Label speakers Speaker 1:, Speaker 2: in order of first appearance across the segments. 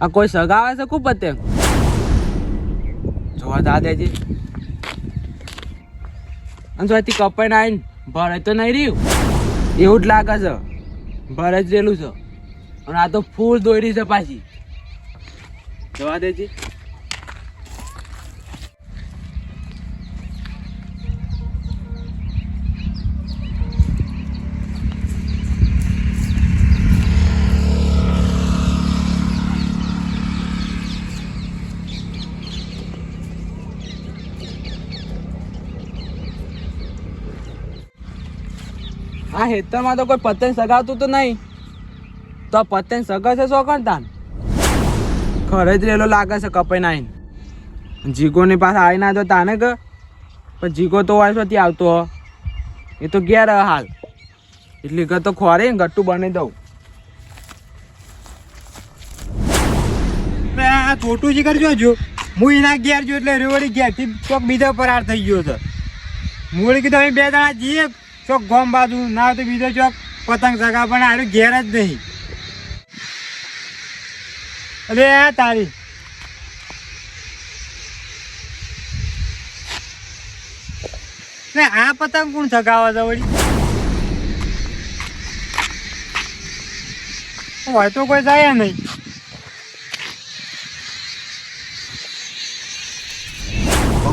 Speaker 1: આ કોઈ સગાવે છે ખૂબ પતંગ જોવા દાદાજી અને જોથી કપાઈને આવીને ભરે તો નહીં રહ્યું. એવું જ લાગે છે. ભરે જ રેલું છે. અને આ તો ફૂલ દોરી છે પાછી. જોવા દેજી. આ હેતરમાં તો કોઈ પતંગ સગાવતું તો નહીં. તો પતંગ સગાશે શો કરતા ખરે જ રેલો લાગે છે કપાઈ નાઈને. જીગોની પાસે આવી ના તો તાને કે? પણ જીગો તો હોય નથી આવતો એ તો ઘેર હાલ. એટલી ઘર તો ખોરે ગટ્ટું બની દઉં.
Speaker 2: છોટું જી? જોજો હું એના ઘેર જો એટલે રેવડી ઘેરથી ચોક બીજા પરાર થઈ ગયો છે. મૂળ કીધું બે દાણા જઈએ ચોક ગોમ બાજુ, ના તો બીજો ચોક પતંગ સગા પણ આડું ઘેર જ નહીં. અરે આ તારી. ને, આ પતંગ કોણ સગાવા જવડી હોય તો કોઈ જાય નહીં.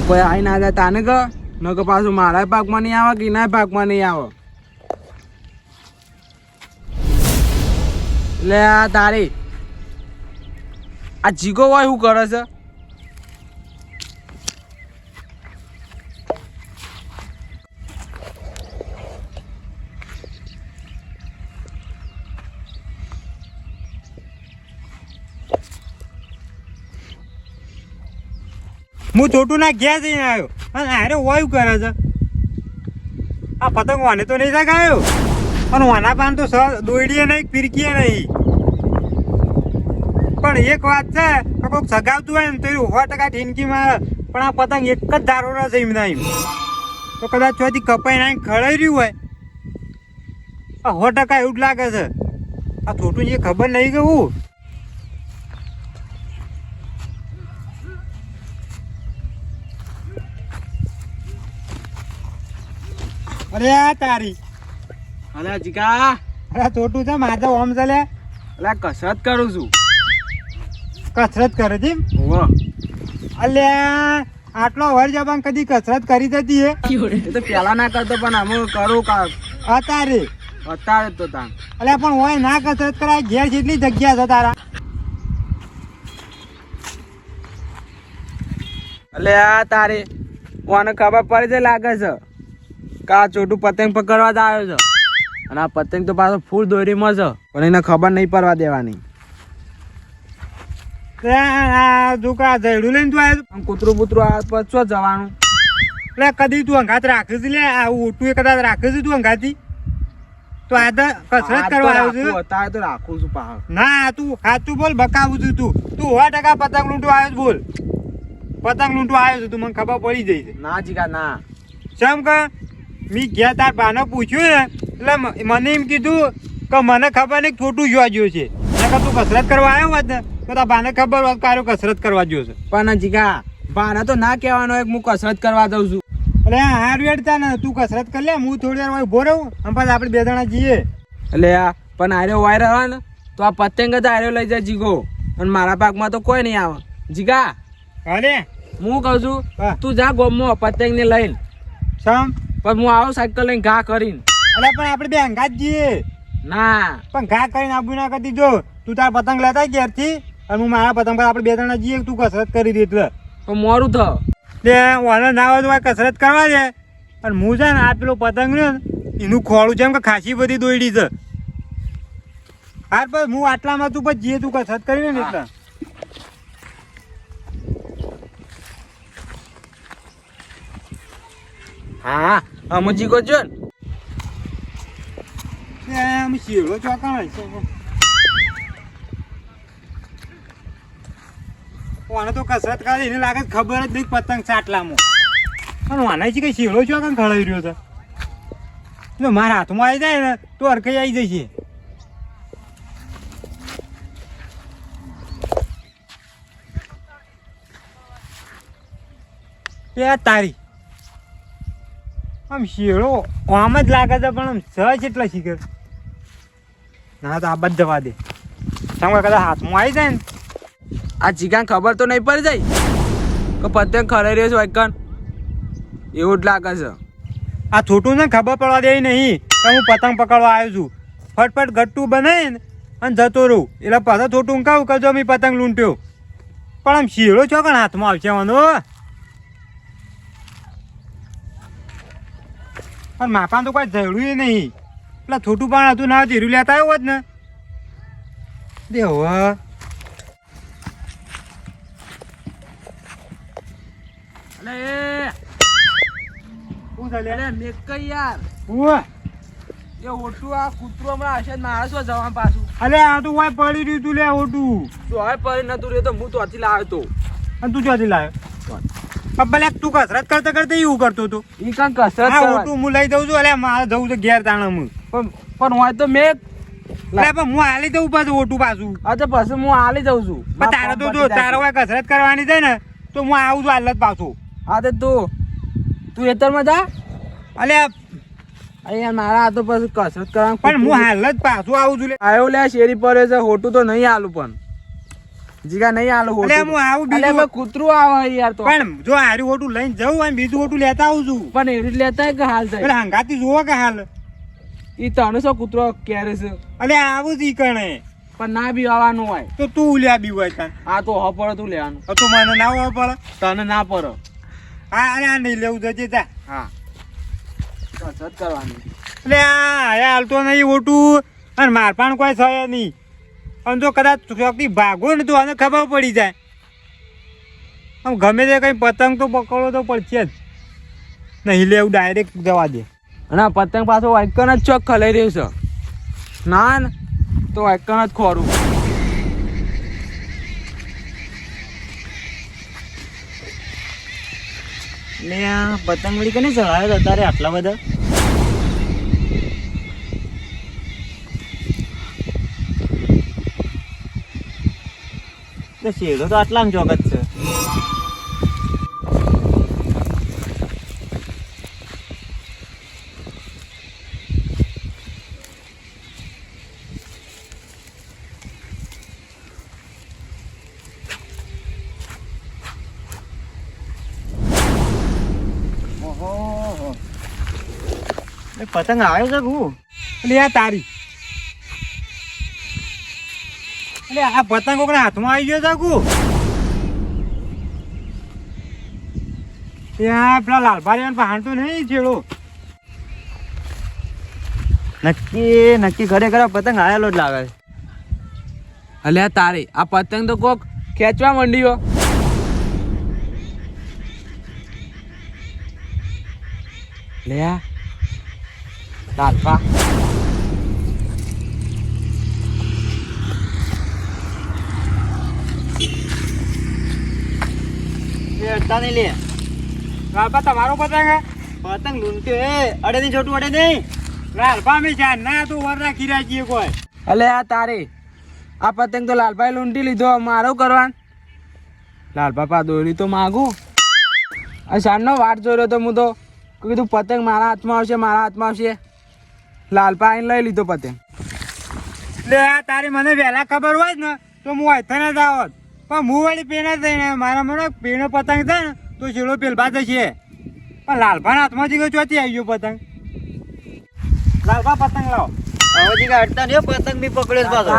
Speaker 1: કોઈ આવી ના જાય તાને કે ન કે પાછું મારા પાકમાં નહીં આવે કે એના પાકમાં નહીં આવે. એટલે આ તારી. આ જીગો હોય શું કરે છે?
Speaker 2: હું છોટું ના ઘેર જઈને આવ્યો. અને હારે વાયુ કરે છે? આ પતંગ વાને તો નહીં સગાયો પણ વાના પાન તો દોડીએ નહીં ફિરકીએ નહીં. પણ એક વાત છે કોઈક સગાવતું હોય ને તો એ સો ટકા ઠીનકી મારે પણ આ પતંગ એક જ ધારો રહેશે એમ નહીં એમ. તો કદાચ ચોથી કપાઈ નાખી ખળાઈ રહ્યું હોય. આ સો ટકા એવું જ લાગે છે. આ છોટું જે ખબર નહીં કે અરે આ તારી.
Speaker 1: અલે જીકા
Speaker 2: અરે છોટું છે મારે ઓમ ચાલે
Speaker 1: અલે કસરત કરું છું.
Speaker 2: કસરત કરે છે અલે આટલો વર જબાન કદી કસરત કરી જતી હે?
Speaker 1: એ તો પેલા ના કરતો પણ અમે કરું કા
Speaker 2: અતારે.
Speaker 1: અતારે તો તાન
Speaker 2: અલે પણ હોય ના કસરત કરાય ઘેર જેટલી જગ્યા છે તારા.
Speaker 1: અલે આ તારે ઓને ખબર પડી છે લાગે છે? કે ચોટુ પતંગ પકડવા જ આવ્યો છે? અને આ પતંગ તો પાછો ફૂલ દોરીમાં છે. પણ એને ખબર નહીં પડવા દેવાની.
Speaker 2: તે આ લઈને તું આવ્યો
Speaker 1: આમ કૂતરું આ પર જવાનું?
Speaker 2: એટલે કદી તું અંગાત રાખે છે લે આ ઓટું કદાચ રાખે છે તું અંગાતી તો આ તો કસરત કરવા આવ્યો છું.
Speaker 1: અત્યારે તો રાખું છું પાહ.
Speaker 2: ના તું સાચું બોલ બકાવું છું તું. તું સો ટકા પતંગ લૂંટું આવ્યો બોલ. પતંગ લૂંટું આવ્યો છે તું મને ખબર પડી જઈ છે
Speaker 1: ના જીગા ના.
Speaker 2: ચમ કે? મી ગયા તાર બાને પૂછ્યું ને એટલે મને એમ કીધું કે મને ખબર નહીં ખોટું જોવા ગયો છે. નકર તું કસરત કરવા આવ્યો હોત ને તો તાર બાને ખબર હોત કે કસરત કરવા ગયો છે.
Speaker 1: પણ જીગા બાને તો ના કહેવાનો એક હું કસરત કરવા જઉં છું.
Speaker 2: એટલે હાર વેડતા ને તું કસરત કરી લે હું થોડી વાર ઊભો રહું અને પછી આપણે બે જણા જઈએ.
Speaker 1: એટલે આ પણ આર્યો વાયર આવે ને તો આ પતંગ જ આર્યો લઈ જાય જીગો. અને મારા પાકમાં તો કોઈ નહીં આવે. જીગા
Speaker 2: અરે
Speaker 1: હું કહું છું તું જા ગોમો પતંગ ને લઈને.
Speaker 2: સમ
Speaker 1: પણ હું આવું સાયકલ લઈને ઘા કરીને.
Speaker 2: અરે પણ આપણે બે અંગાત જઈએ.
Speaker 1: ના.
Speaker 2: પણ ઘા કરીને આબુ ના કરી જો તું તાર પતંગ લેતા ઘેરથી. અને હું મારા પતંગ પર આપણે બે ત્રણ જઈએ તું કસરત કરી દે એટલે.
Speaker 1: તો મોરું થ.
Speaker 2: તે વાને ના હોય તો કસરત કરવા દે. અને હું છે ને આ પેલો પતંગ ને એનું ખોળું છે એમ કે ખાસી બધી દોડી છે. હાર પર હું આટલામાં તું પછી જઈએ તું કસરત કરી ને એટલે.
Speaker 1: હા. આમ જીગો જો ને.
Speaker 2: આમ શીરો ચોકાણ વાને તો કસરત કરી, એને ખબર જ નહીં પતંગ ચાટલામાં. પણ વાને છે કઈ શીરો ચોકાણ ખળાઈ રહ્યો છે. મારા હાથમાં આવી જાય ને, તો અરખાઈ આવી જશે. બે તારી. આમ શેળો આમ જ લાગે છે, પણ આમ સહજ એટલા શીખે ના તો આ બધ જવા દે. તમે કદાચ હાથમાં આવી જાય ને.
Speaker 1: આ જીગાને ખબર તો નહીં પડી જાય? કે પતંગ ખરાઈ રહ્યો છે વાયકન એવું જ લાગે છે.
Speaker 2: આ છોટું ને ખબર પડવા દે નહીં કે હું પતંગ પકડવા આવ્યો છું. ફટફટ ગટ્ટું બનાવીને અને જતો રહું. એટલે પાછા છોટું કહું કે જો મેં પતંગ લૂંટ્યો. પણ આમ શીળો છો કણ હાથમાં આવશે વાનો પણ માપાને તો કોઈ જરૂરી નહીં. પેલા છોટું પણ હતું ના જીરું લેતા આવ્યો જ ને. દેવ તો પડી રહ્યું તું લે ઓટું.
Speaker 1: પડી નતું રહ્યું તો હું તો લાવ્યો તો.
Speaker 2: અને તું ક્યાંથી લાવ્યો? અબ્બા તું કસરત કરતા કરતા એવું કરતો હતો.
Speaker 1: ઈ કાં કસરત
Speaker 2: હા ઓટું હું લઈ દઉં છું અલ્યા મારે જવું છે ઘેર તાણે હું
Speaker 1: પણ પણ હોય તો મેં
Speaker 2: પણ હું હાલી દઉં પાછું ઓટું પાછું.
Speaker 1: હા તો પછી હું હાલી જઉં છું.
Speaker 2: પણ તારે તો જો તારે હોય કસરત કરવાની છે ને તો હું આવું છું હાલ જ પાછું.
Speaker 1: હા તો તું તું એતરમાં જા.
Speaker 2: અલે
Speaker 1: અહીંયા મારા આ તો પછી કસરત કરવાનું
Speaker 2: પણ હું હાલ જ પાછું આવું છું
Speaker 1: આવ્યો લે શેરી પર છે હોટું તો નહીં હાલું પણ. જીગા નહીં આલું એટલે
Speaker 2: હું આવું બીજું
Speaker 1: કૂતરું આવે યાર તો.
Speaker 2: પણ જો હારું ઓટું લઈને જવું અને બીજું ઓટું લેતા આવું છું.
Speaker 1: પણ એવી રીતે લેતા કે હાલ થાય?
Speaker 2: એટલે હંગાતી જુઓ કે હાલ?
Speaker 1: ઈ તને શું કૂતરો ક્યારે છે?
Speaker 2: એટલે આવું જ ઈ કણે.
Speaker 1: પણ ના બી આવવાનું હોય.
Speaker 2: તો તું લ્યા બી હોય તાન
Speaker 1: આ તો હ તું લેવાનું.
Speaker 2: તો તું મને ના હોય પડે.
Speaker 1: તને ના પર
Speaker 2: હા અરે આ નહીં લેવું જજે જા.
Speaker 1: હા. કરવાની.
Speaker 2: એટલે આ હાલ હાલતો નહીં ઓટું અને માર પણ કોઈ થયો નહીં. અને જો કદાચ ચોકથી ભાગો ને તો આને ખબર પડી જાય. આમ ગમે તે કંઈ પતંગ તો પકડવો તો પડશે જ. નહીં લે એવું ડાયરેક્ટ જવા દે.
Speaker 1: અને પતંગ પાછો વાઇકન જ ચોક ખલાઈ રહ્યું છે. ના તો વાઇકન જ ખોરું.
Speaker 3: એટલે આ પતંગ વળી કને ચડાવ્યો અત્યારે આટલા બધા? તો શેરો તો આટલામાં ચોકત છે ઓહો એ પતંગ આવ્યો છે હું
Speaker 2: એટલે આ તારી એટલે આ પતંગ કોકના હાથમાં આવી ગયો કુ ત્યાં પેલા લાલભારી હાંડતો નહીં છેડો.
Speaker 3: નક્કી નક્કી ઘરે ઘરે પતંગ આવેલો જ લાગે
Speaker 1: અલ્યા તારે, આ પતંગ તો કોક ખેંચવા માંડ્યો. લે આ. લાલપા
Speaker 3: એ નહીં લે
Speaker 2: લાલભા તમારો પતંગ?
Speaker 3: પતંગ લૂંટ્યો એ અડે નહીં છોટું અડે નહીં.
Speaker 2: લાલભા અમે જાણ ના તો વર રાખી રાખીએ કોઈ.
Speaker 1: અલે આ તારે. આ પતંગ તો લાલભાઈ લૂંટી લીધો. મારો કરવાન. લાલભા પા દોરી તો માગું. આ શાનનો વાટ જોયો તો હું તો. કીધું પતંગ મારા હાથમાં આવશે મારા હાથમાં આવશે. લાલપા આવીને લઈ લીધો પતંગ.
Speaker 2: આ તારી મને વહેલા ખબર હોય ને તો હું હાથે જ. આવત પણ હું વળી પેના થઈને મારા મને પીણો પતંગ થાય ને તો છેલ્લો પેલભા થશે પણ લાલભાના હાથમાંથી ગયો ચોથી આવી ગયો પતંગ. લાલભા પતંગ લાવો.
Speaker 3: હવે જીગા અડતા નહીં પતંગ બી પકડ્યો પાછો.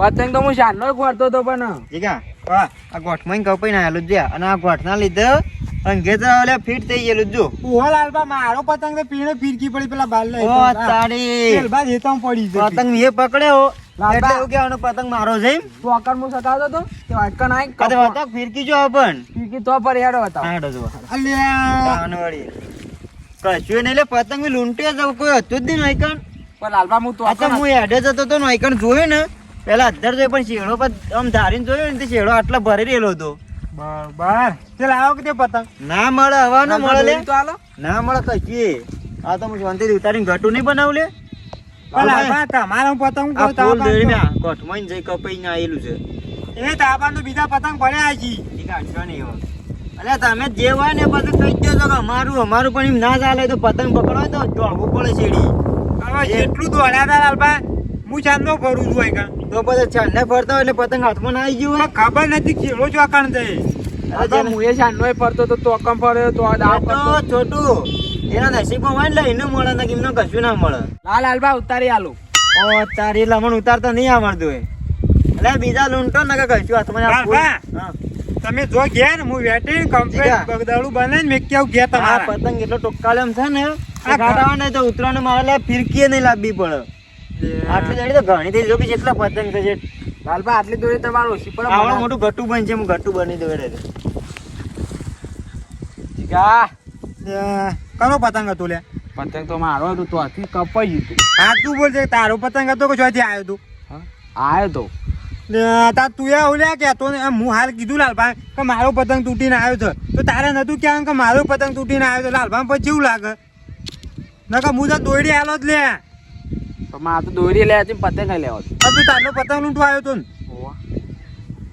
Speaker 1: પતંગ તો હું શાનનો ગોઠતો હતો પણ.
Speaker 3: જીગા વાહ આ ગોઠમાં કપાઈ ના આવેલું છે. અને આ ગોઠના લીધે અંગે તો ઓલે ફીટ થઈ ગયેલું જો
Speaker 2: ઓહો લાલભા મારો પતંગ તો પીણો ફીરકી પડી પેલા બાલ લઈ
Speaker 3: ઓ તારી.
Speaker 2: પેલબા હેતામાં પડી
Speaker 3: પતંગ એ પકડ્યો. એટલે એવું કહેવાનું પતંગ મારો છે
Speaker 1: તું અકર હું સકાવતો હતો તે વાટકા નાખ
Speaker 3: કદે વાતો ફિરકી જો પણ.
Speaker 1: પીકી તો પર હેડો હતા
Speaker 3: હાડો જો
Speaker 2: અલ્યા.
Speaker 3: કાનવાળી કશું નહીં લે પતંગ બી લૂંટ્યો જ કોઈ હતું જ નહીં નોઈકણ
Speaker 1: પણ હું તો
Speaker 3: અચ્છા હું હેડે જતો તો નોઈકણ જોયું ને. પેલા અધર જોયું પણ શેડો પર આમ ધારીને જોયો ને તે શેડો આટલા ભરી રહેલો હતો.
Speaker 2: બરાબર. ચાલ આવો કે તે પતંગ?
Speaker 3: ના મળે હવા ના મળે લે. ના મળે કશી આ તો હું શાંતિથી ઉતારીને ઘટું નહીં બનાવું લે.
Speaker 2: તમારો પતંગ
Speaker 3: આવેલું છે.
Speaker 2: એ તાબાનો બીજા પતંગ ભર્યા છે.
Speaker 3: અલ્યા તમે જે હોય ને પછી કહી અમારું અમારું પણ એમ ના ચાલે તો પતંગ પકડો તો દોડવું પડે શેડી.
Speaker 2: હવે જેટલું દોડ્યા હતા લાલભા હું ચાંદનો ફરું છું હોય કાં
Speaker 3: તો પછી છંડે ફરતો એટલે પતંગ હાથમાં ના આવી ગયું
Speaker 2: ખબર નથી આકાણ તે
Speaker 3: હોય
Speaker 1: હું એ ફરતો તો તો કમ ફર્યો તો આ
Speaker 3: છોટું. એના નસીબમાં હોય એને મળે ને એમને કશું ના મળે.
Speaker 1: લાલ લાલબા ઉતારી આલો.
Speaker 3: ઓ તારી લમણ ઉતારતા નહીં આવડતું હોય એટલે બીજા લૂંટો ને કશું હાથમાં.
Speaker 2: તમે જો ગયા ને હું વેટી કમ્પ્લેટ
Speaker 3: જીગા.
Speaker 2: બને ને મેં કેવું ગયા તમારા.
Speaker 3: પતંગ એટલો ટોકાળો એમ છે ને
Speaker 2: આ
Speaker 3: ઘાટાવા ને તો ઉતરાણ મારે લે ફિરકીએ નહીં લાવવી પડે. આટલી જાણી તો ઘણી થઈ જો કે જેટલા પતંગ છે જે-
Speaker 1: લાલબા આટલી દોરી તમારું ઓછી પડે
Speaker 3: આવડું. મોટું ઘટું બનશે હું ગટ્ટું બની દોડે
Speaker 1: જીગા,
Speaker 2: કનો પતંગ હતો લે?
Speaker 1: પતંગ તો મારો હતો તો આથી કપાઈ ગયું.
Speaker 2: હા તું બોલ છે તારો પતંગ હતો કે ચોથી આવ્યો તું?
Speaker 1: આવ્યો તો.
Speaker 2: તાર તું એ ઓલ્યા કહેતો ને હું હાલ કીધું લાલભા કે મારો પતંગ તૂટીને આવ્યો છે. તો તારે નતું કહેવાનું કે મારો પતંગ તૂટીને આવ્યો છે. લાલભા પછી કેવું લાગે? નકર હું તો દોડી આલો જ લે.
Speaker 1: તો મારે તો દોડી લે પતંગ લેવો
Speaker 2: તું તારનો પતંગ લૂંટવા આવ્યો તો ને.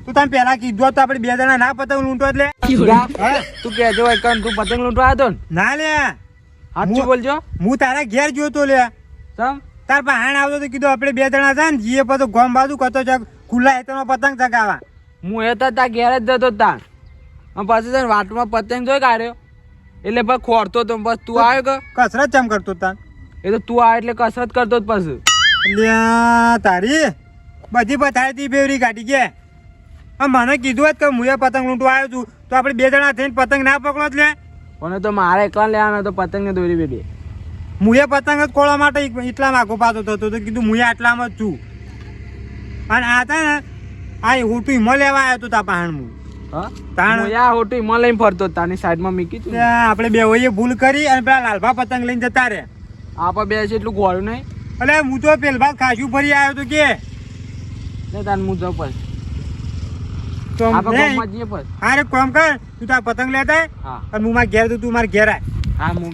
Speaker 2: તું તને પહેલા કીધું તો આપણે બે જણા ના પતંગ
Speaker 1: લૂંટો
Speaker 2: એટલે.
Speaker 1: તું કહેજો હોય કન તું પતંગ લૂંટવા આવ્યો ના?
Speaker 2: લે.
Speaker 1: સાચું બોલજો.
Speaker 2: હું તારા ઘેર જોતો લે.
Speaker 1: સમ
Speaker 2: તાર બહાણ આવતો તો કીધું આપણે બે જણા હતા ને જીએ પછી ગોમ બાજુ કતો છે ખુલ્લા હેતરમાં પતંગ ચગાવા.
Speaker 1: હું એ તો તાર ઘેર જ જતો તાર. પછી તને વાટમાં પતંગ જોઈ કાઢ્યો. એટલે પછી ખોરતો તો બસ તું આવ્યો કે?
Speaker 2: કસરત ચમ કરતો તાર?
Speaker 1: એ તો તું આવે એટલે કસરત કરતો જ પછી.
Speaker 2: લ્યા તારી. બધી પથારી ફેવરી કાઢી કે આ મને કીધું જ કે હું એ પતંગ લૂંટવા આવ્યો છું તો આપણે બે જણા થઈને પતંગ ના પકડો જ લે
Speaker 1: પણ તો મારે એકલા લેવાનો તો પતંગ ને દોરી બેટી
Speaker 2: હું એ પતંગ જ ખોળવા માટે એટલા નાખો પાતો થતો તો કીધું હું આટલામાં જ છું. અને આ હતા ને આ હોટું હિમો લેવા આવ્યો તો તા પહાણ હું?
Speaker 1: હા
Speaker 2: તાણ.
Speaker 1: હોટું માં લઈને ફરતો તાની સાઈડમાં મૂકી
Speaker 2: ત્યાં આપણે બે હોઈએ ભૂલ કરી અને પેલા લાલભા પતંગ લઈને જતા રહ્યા.
Speaker 1: આપણે બે છે એટલું ગોળ્યું નહીં.
Speaker 2: એટલે હું તો પેલભા ખાસું ફરી આવ્યો તો કે.
Speaker 1: તાન હું જાઉં પછી
Speaker 2: તો
Speaker 1: આપા
Speaker 2: નહીં.
Speaker 1: ગામમાં જઈએ પછી
Speaker 2: અરે કોમ કર તું તાર પતંગ લેતા અને હું મારા ઘેર તો તું મારા ઘેર આય.
Speaker 1: હા હું